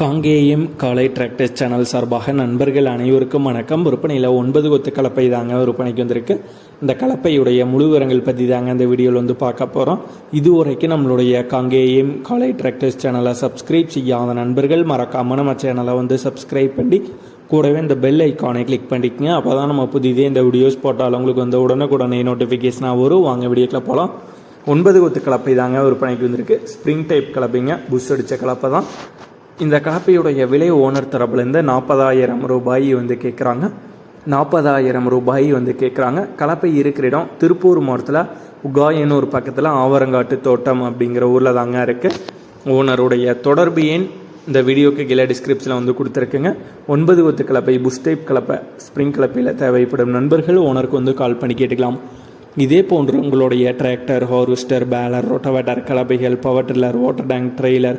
காங்கேயம் காலை tractors channel சார்பாக நண்பர்கள் அனைவருக்கும் வணக்கம். விற்பனையில் ஒன்பது கொத்து கலப்பை தாங்க விற்பனைக்கு வந்திருக்கு. இந்த கலப்பையுடைய முழு விவரங்கள் பற்றி தாங்க இந்த வீடியோவில் வந்து பார்க்க போகிறோம் இது வரைக்கும் நம்மளுடைய காங்கேயம் காலை டிராக்டர்ஸ் சேனலை சப்ஸ்கிரைப் செய்யாத நண்பர்கள் மறக்காமல் நம்ம சேனலை வந்து சப்ஸ்கிரைப் பண்ணி கூடவே இந்த பெல் ஐக்கானை கிளிக் பண்ணிக்கங்க. அப்போ தான் நம்ம புதிதே இந்த வீடியோஸ் போட்டாலும் உங்களுக்கு வந்து உடனுக்குடனே நோட்டிஃபிகேஷனாக வரும். வாங்க வீடியோக்கில் போகலாம் ஒன்பது கொத்து கலப்பை தாங்க விற்பனைக்கு வந்திருக்கு. Spring type கலப்பைங்க. புஷ் அடித்த கலப்பை தான். இந்த கலப்பையுடைய விலை ஓனர் தரப்புலேருந்து நாற்பதாயிரம் ரூபாய் வந்து கேட்குறாங்க. நாற்பதாயிரம் ரூபாய் வந்து கேட்குறாங்க. கலப்பை இருக்கிற இடம் திருப்பூர் மாவட்டத்தில் உகாயனூர் பக்கத்தில் ஆவரங்காட்டு தோட்டம் அப்படிங்கிற ஊரில் தாங்க இருக்குது ஓனருடைய தொடர்பு எண் இந்த வீடியோக்கு கீழே டிஸ்கிரிப்ஷனில் வந்து கொடுத்துருக்குங்க. ஒன்பது ஒத்து கலப்பை புஷ் டைப் கலப்பை ஸ்ப்ரிங் கலப்பையில் தேவைப்படும் நண்பர்கள் ஓனருக்கு வந்து கால் பண்ணி கேட்டுக்கலாம். இதே போன்று உங்களுடைய tractor harvester baler rotavator கலப்பைகள் power tiller water tank trailer